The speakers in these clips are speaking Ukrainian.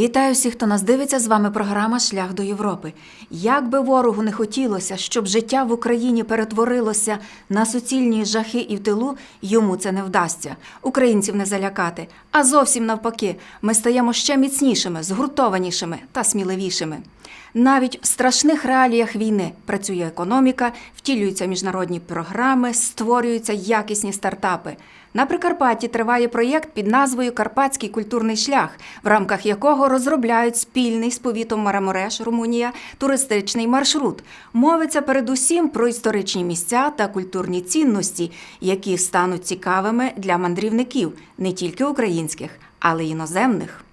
Вітаю всіх, хто нас дивиться. З вами програма Шлях до Європи. Як би ворогу не хотілося, щоб життя в Україні перетворилося на суцільні жахи і в тилу, йому це не вдасться. Українців не залякати. А зовсім навпаки, ми стаємо ще міцнішими, згуртованішими та сміливішими. Навіть в страшних реаліях війни працює економіка, втілюються міжнародні програми, створюються якісні стартапи. На Прикарпатті триває проєкт під назвою Карпатський культурний шлях, в рамках якого розробляють спільний з повітом Марамореш, Румунія, туристичний маршрут. Мовиться передусім про історичні місця та культурні цінності, які стануть цікавими для мандрівників не тільки українських, але й іноземних.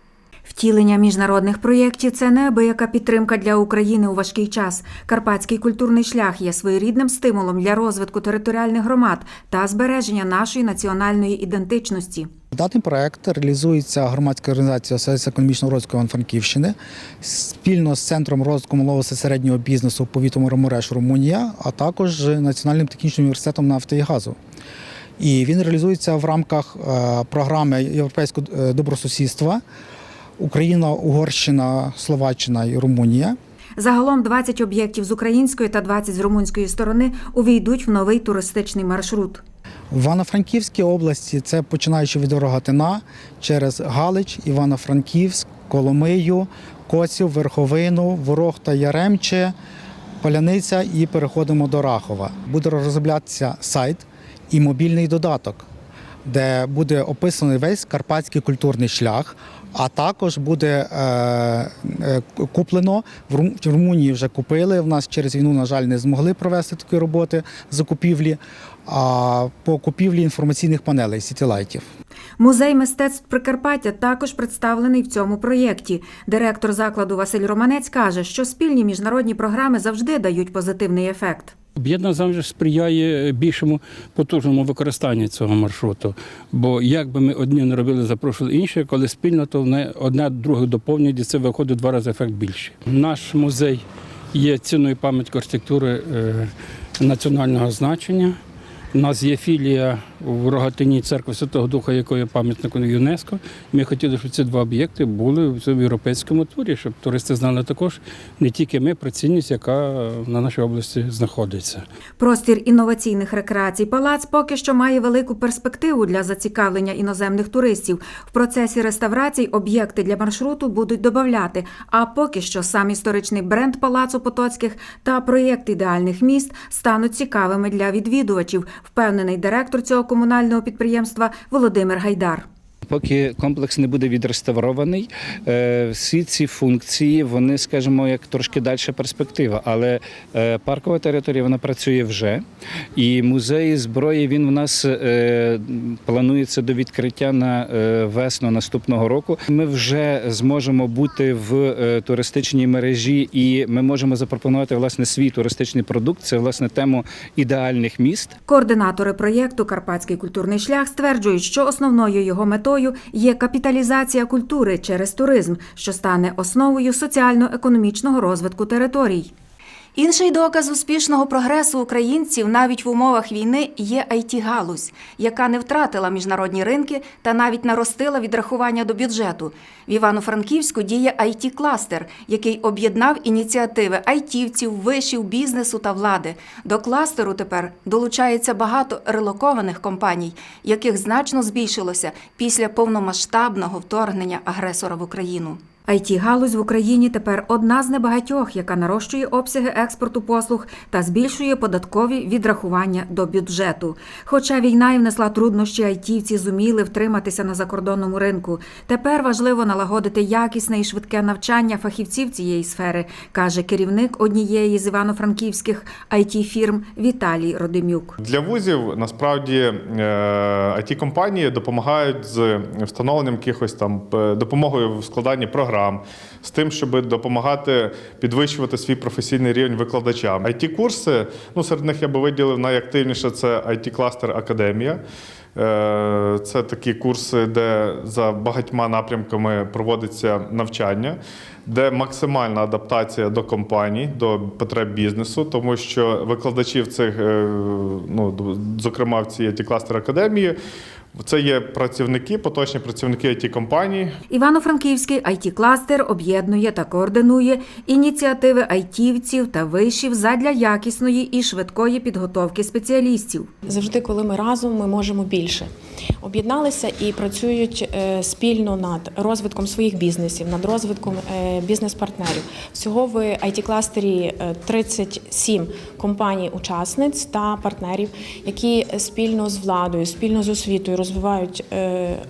Втілення міжнародних проєктів це неабияка підтримка для України у важкий час. Карпатський культурний шлях є своєрідним стимулом для розвитку територіальних громад та збереження нашої національної ідентичності. Даний проект реалізується громадською організацією Асоціація економічного розвитку Івано-Франківщини спільно з центром розвитку малого та середнього бізнесу повітом Ромореш Румунія, а також Національним технічним університетом нафти і газу. І він реалізується в рамках е, програми Європейського е, добросусідства Україна, Угорщина, Словаччина і Румунія. Загалом 20 об'єктів з української та 20 з румунської сторони увійдуть в новий туристичний маршрут. В Івано-Франківській області це починаючи від Рогатина через Галич, Івано-Франківськ, Коломию, Коців, Верховину, Ворог та Яремче, Поляниця і переходимо до Рахова. Буде розроблятися сайт і мобільний додаток, де буде описаний весь карпатський культурний шлях. А також буде е, е, куплено в Румунії. Вже купили. В нас через війну, на жаль, не змогли провести такі роботи закупівлі. А по купівлі інформаційних панелей сітілайтів. Музей мистецтв Прикарпаття також представлений в цьому проєкті. Директор закладу Василь Романець каже, що спільні міжнародні програми завжди дають позитивний ефект. Об'єднання завжди сприяє більшому потужному використанню цього маршруту. Бо як би ми одні не робили, запрошували інші, коли спільно, то вони одне друге доповнюють, і це виходить в два рази ефект більше. Наш музей є цінною пам'яткою архітектури е, національного значення. У нас є філія в Рогатині церкви Святого Духа, якої пам'ятником ЮНЕСКО. Ми хотіли, щоб ці два об'єкти були в цьому європейському турі, щоб туристи знали також не тільки ми про цінність, яка на нашій області знаходиться. Простір інноваційних рекреацій палац поки що має велику перспективу для зацікавлення іноземних туристів. В процесі реставрацій об'єкти для маршруту будуть додавати. А поки що сам історичний бренд палацу Потоцьких та проєкт ідеальних міст стануть цікавими для відвідувачів, впевнений директор цього комунального підприємства Володимир Гайдар. Поки комплекс не буде відреставрований, е, всі ці функції, вони, скажімо, як трошки далі перспектива. Але е, паркова територія вона працює вже. І музей зброї він в нас е, планується до відкриття на весну наступного року. Ми вже зможемо бути в туристичній мережі, і ми можемо запропонувати власне свій туристичний продукт. Це власне тему ідеальних міст. Координатори проєкту Карпатський культурний шлях стверджують, що основною його метою є капіталізація культури через туризм, що стане основою соціально-економічного розвитку територій. Інший доказ успішного прогресу українців навіть в умовах війни є it галузь яка не втратила міжнародні ринки та навіть наростила відрахування до бюджету. В Івано-Франківську діє it кластер який об'єднав ініціативи айтівців, вишів, бізнесу та влади. До кластеру тепер долучається багато релокованих компаній, яких значно збільшилося після повномасштабного вторгнення агресора в Україну. It галузь в Україні тепер одна з небагатьох, яка нарощує обсяги експорту послуг та збільшує податкові відрахування до бюджету. Хоча війна і внесла труднощі, айтівці зуміли втриматися на закордонному ринку. Тепер важливо налагодити якісне і швидке навчання фахівців цієї сфери, каже керівник однієї з івано-франківських it фірм Віталій Родимюк. Для вузів насправді it компанії допомагають з встановленням якихось там е, допомогою в складанні програм, з тим, щоб допомагати підвищувати свій професійний рівень викладачам. it курси ну серед них я би виділив найактивніше це it кластер Академія. Е, Це такі курси, де за багатьма напрямками проводиться навчання, де максимальна адаптація до компаній, до потреб бізнесу, тому що викладачі в цих, е, ну, зокрема в цій кластер академії, Це є працівники, поточні працівники it компанії Івано-Франківський it кластер об'єднує та координує ініціативи айтівців та вишів задля якісної і швидкої підготовки спеціалістів. Завжди, коли ми разом, ми можемо більше. Об'єдналися і працюють е, спільно над розвитком своїх бізнесів, над розвитком е, бізнес-партнерів. Всього в it кластері 37 компаній-учасниць та партнерів, які спільно з владою, спільно з освітою розвивають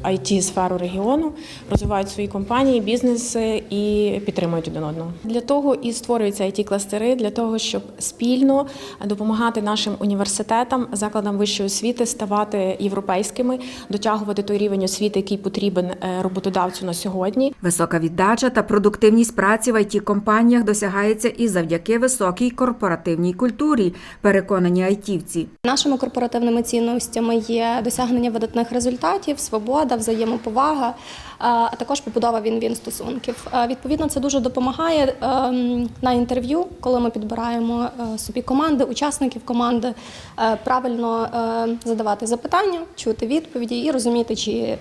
it сферу регіону, розвивають свої компанії, бізнеси і підтримують один одного. Для того і створюються it кластери для того, щоб спільно допомагати нашим університетам, закладам вищої освіти ставати європейськими, дотягувати той рівень освіти, який потрібен е, роботодавцю на сьогодні. Висока віддача та продуктивність праці в it компаніях досягається і завдяки високій корпоративній культурі, переконані айтівці. Нашими корпоративними цінностями є досягнення видатних результатів, свобода, взаємоповага, а також побудова він-він стосунків. Відповідно, це дуже допомагає ем, на інтерв'ю, коли ми підбираємо е, собі команди, учасників команди, е, правильно е, задавати запитання, чути відповіді і розуміти, чи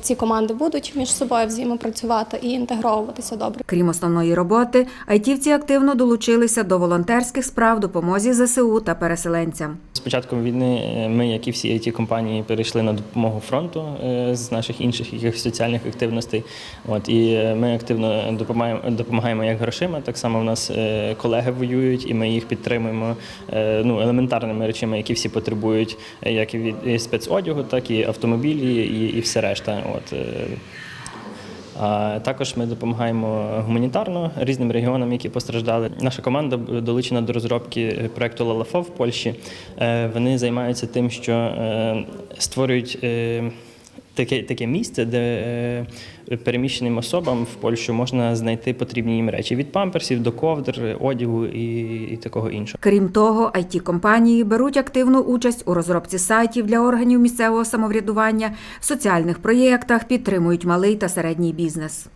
ці команди будуть між собою взаємопрацювати і інтегровуватися добре. Крім основної роботи, айтівці активно долучилися до волонтерських справ допомозі ЗСУ та переселенцям. З початком війни ми, як і всі it компанії, перейшли на допомогу фронту з наших інших якихось соціальних активностей. От і е, ми активно допомагаємо, допомагаємо як грошима. Так само в нас е, колеги воюють, і ми їх підтримуємо е, ну, елементарними речами, які всі потребують, як і від спецодягу, так і автомобілі, і, і все решта. От а також ми допомагаємо гуманітарно різним регіонам, які постраждали. Наша команда долучена до розробки проекту Лалафо в Польщі. Вони займаються тим, що створюють таке, таке місце, де е, переміщеним особам в Польщу можна знайти потрібні їм речі від памперсів до ковдр, одягу і, і такого іншого. Крім того, it компанії беруть активну участь у розробці сайтів для органів місцевого самоврядування, в соціальних проєктах, підтримують малий та середній бізнес.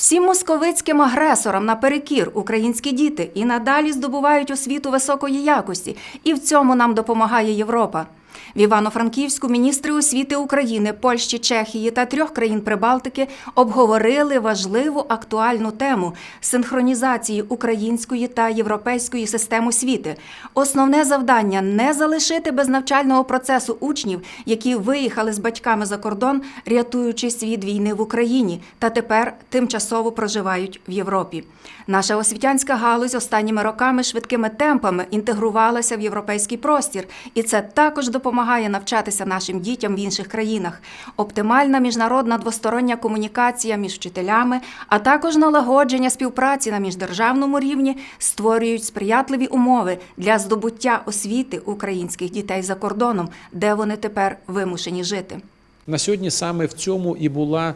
Всім московицьким агресорам наперекір українські діти і надалі здобувають освіту високої якості, і в цьому нам допомагає Європа. В Івано-Франківську міністри освіти України, Польщі, Чехії та трьох країн Прибалтики обговорили важливу актуальну тему синхронізації української та європейської систем освіти. Основне завдання не залишити без навчального процесу учнів, які виїхали з батьками за кордон, рятуючись від війни в Україні, та тепер тимчасово проживають в Європі. Наша освітянська галузь останніми роками швидкими темпами інтегрувалася в європейський простір, і це також допомагає навчатися нашим дітям в інших країнах. Оптимальна міжнародна двостороння комунікація між вчителями, а також налагодження співпраці на міждержавному рівні створюють сприятливі умови для здобуття освіти українських дітей за кордоном, де вони тепер вимушені жити. На сьогодні саме в цьому і була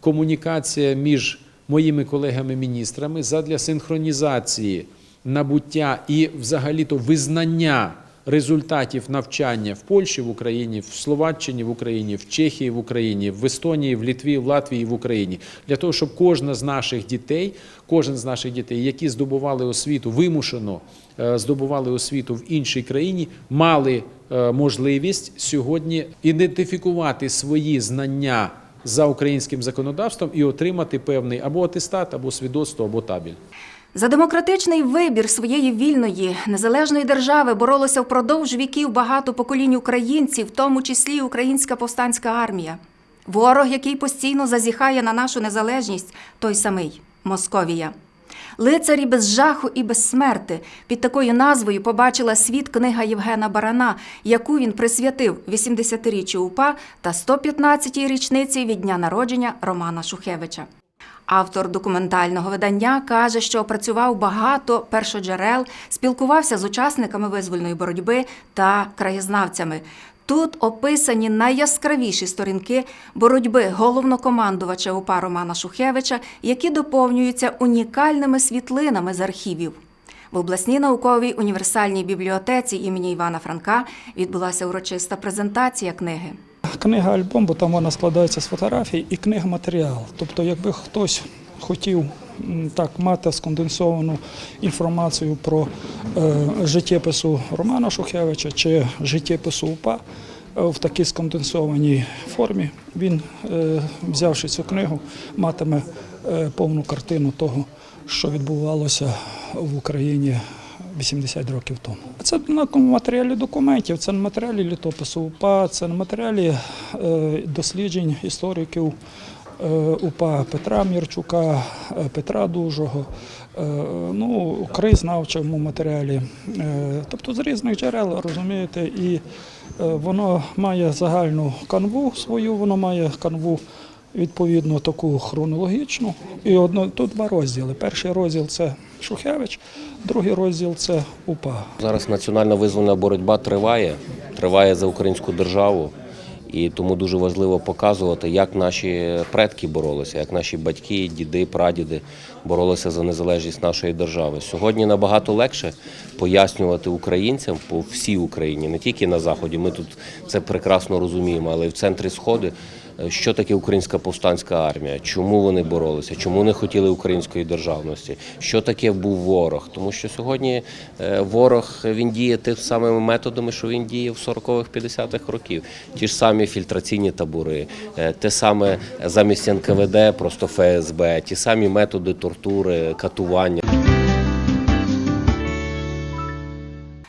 комунікація між моїми колегами-міністрами задля синхронізації набуття і взагалі-то визнання результатів навчання в Польщі, в Україні, в Словаччині, в Україні, в Чехії, в Україні, в Естонії, в Літві, в Латвії, в Україні, для того, щоб кожна з наших дітей, кожен з наших дітей, які здобували освіту, вимушено е, здобували освіту в іншій країні, мали е, можливість сьогодні ідентифікувати свої знання за українським законодавством і отримати певний або атестат, або свідоцтво, або табель. За демократичний вибір своєї вільної незалежної держави боролося впродовж віків багато поколінь українців, в тому числі українська повстанська армія. Ворог, який постійно зазіхає на нашу незалежність, той самий Московія. Лицарі без жаху і без смерти під такою назвою побачила світ книга Євгена Барана, яку він присвятив 80-річчю УПА та 115-й річниці від дня народження Романа Шухевича. Автор документального видання каже, що опрацював багато першоджерел, спілкувався з учасниками визвольної боротьби та краєзнавцями. Тут описані найяскравіші сторінки боротьби головнокомандувача УПА Романа Шухевича, які доповнюються унікальними світлинами з архівів. В обласній науковій універсальній бібліотеці імені Івана Франка відбулася урочиста презентація книги. Книга альбом, бо там вона складається з фотографій і книга матеріал. Тобто, якби хтось хотів так мати сконденсовану інформацію про е, життєпису Романа Шухевича чи життєпису УПА е, в такій сконденсованій формі. Він, е, взявши цю книгу, матиме е, повну картину того, що відбувалося в Україні 80 років тому. Це на матеріалі документів, це на матеріалі літопису УПА, це на матеріалі е, досліджень істориків е, УПА Петра Мірчука, е, Петра Дужого, ну, краєзнавчому матеріалі. Е, Тобто з різних джерел, розумієте, і воно має загальну канву свою, воно має канву відповідно таку хронологічну. І одно, тут два розділи. Перший розділ це Шухевич, другий розділ це УПА. Зараз національна визвольна боротьба триває, триває за українську державу. І тому дуже важливо показувати, як наші предки боролися, як наші батьки, діди, прадіди боролися за незалежність нашої держави. Сьогодні набагато легше пояснювати українцям по всій Україні, не тільки на заході. Ми тут це прекрасно розуміємо, але й в центрі сходи. Що таке українська повстанська армія? Чому вони боролися? Чому не хотіли української державності? Що таке був ворог? Тому що сьогодні е, ворог він діє тими самими методами, що він діє в 40-х, 50-х років. Ті ж самі фільтраційні табори, е, те саме замість НКВД, просто ФСБ, ті самі методи тортури, катування.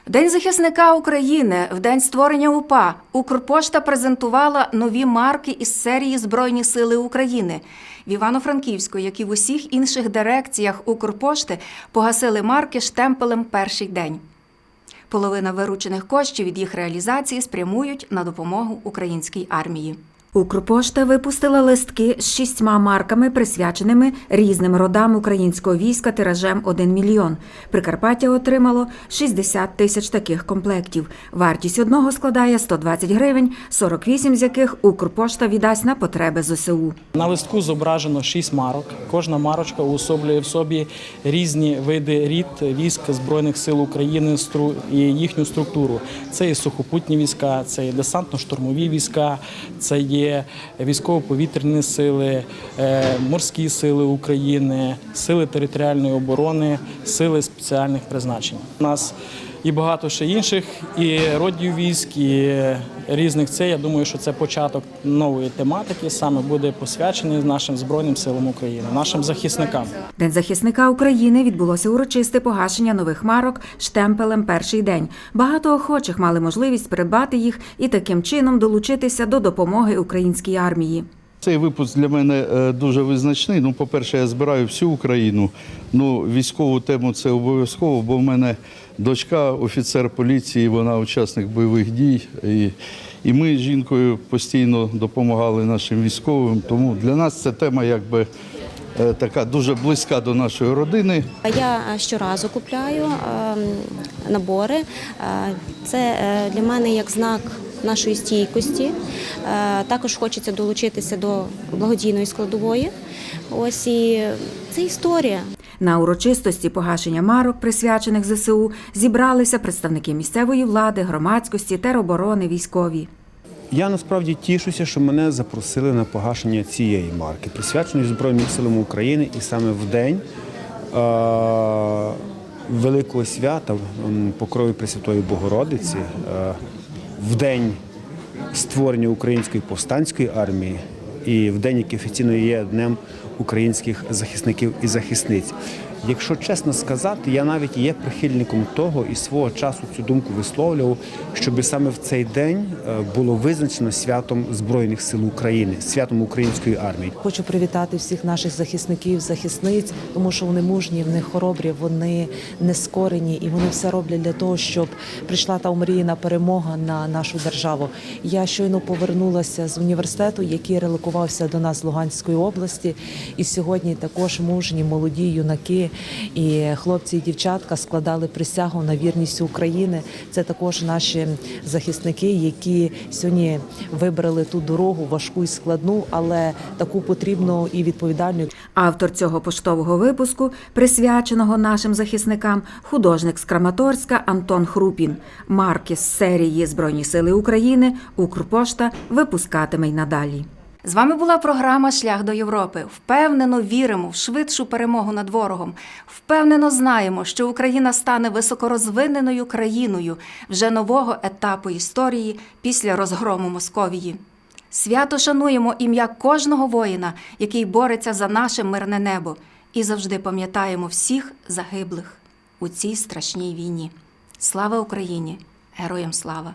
День захисника України в день створення УПА Укрпошта презентувала нові марки із серії Збройні Сили України. В Івано-Франківську, як і в усіх інших дирекціях Укрпошти, погасили марки штемпелем перший день. Половина виручених коштів від їх реалізації спрямують на допомогу українській армії. Укрпошта випустила листки з шістьма марками, присвяченими різним родам українського війська тиражем 1 мільйон. Прикарпаття отримало 60 тисяч таких комплектів. Вартість одного складає 120 гривень, 48 з яких Укрпошта віддасть на потреби ЗСУ. На листку зображено шість марок. Кожна марочка уособлює в собі різні види рід військ Збройних сил України і їхню структуру. Це і сухопутні війська, це і десантно-штурмові війська, це є військово-повітряні сили, е, морські сили України, сили територіальної оборони, сили спеціальних призначень. У нас і багато ще інших, і родів військ, і різних це. Я думаю, що це початок нової тематики, саме буде посвячений нашим Збройним силам України, нашим захисникам. День захисника України відбулося урочисте погашення нових марок штемпелем перший день. Багато охочих мали можливість придбати їх і таким чином долучитися до допомоги українській армії. Цей випуск для мене е, дуже визначний. Ну, по-перше, я збираю всю Україну. Ну, військову тему це обов'язково, бо в мене дочка, офіцер поліції, вона учасник бойових дій. І, і ми з жінкою постійно допомагали нашим військовим. Тому для нас ця тема якби е, така дуже близька до нашої родини. Я е, щоразу купляю ем, набори. Е, Це для мене як знак нашої стійкості. Також хочеться долучитися до благодійної складової. Ось і це історія. На урочистості погашення марок, присвячених ЗСУ, зібралися представники місцевої влади, громадськості, тероборони, військові. Я насправді тішуся, що мене запросили на погашення цієї марки, присвяченої Збройним силам України, і саме в день е- великого свята Покрові Пресвятої Богородиці, е- в день створення української повстанської армії і в день, який офіційно є днем українських захисників і захисниць. Якщо чесно сказати, я навіть є прихильником того і свого часу цю думку висловлював, щоб саме в цей день е, було визначено святом Збройних сил України, святом української армії. Хочу привітати всіх наших захисників, захисниць, тому що вони мужні, вони хоробрі, вони нескорені і вони все роблять для того, щоб прийшла та омріяна перемога на нашу державу. Я щойно повернулася з університету, який релокувався до нас з Луганської області. І сьогодні також мужні, молоді юнаки і хлопці і дівчатка складали присягу на вірність України. Це також наші захисники, які сьогодні вибрали ту дорогу важку і складну, але таку потрібну і відповідальну. Автор цього поштового випуску, присвяченого нашим захисникам, художник з Краматорська Антон Хрупін. Марки з серії Збройні сили України Укрпошта випускатиме й надалі. З вами була програма Шлях до Європи. Впевнено віримо в швидшу перемогу над ворогом. Впевнено знаємо, що Україна стане високорозвиненою країною вже нового етапу історії після розгрому Московії. Свято шануємо ім'я кожного воїна, який бореться за наше мирне небо, і завжди пам'ятаємо всіх загиблих у цій страшній війні. Слава Україні! Героям слава!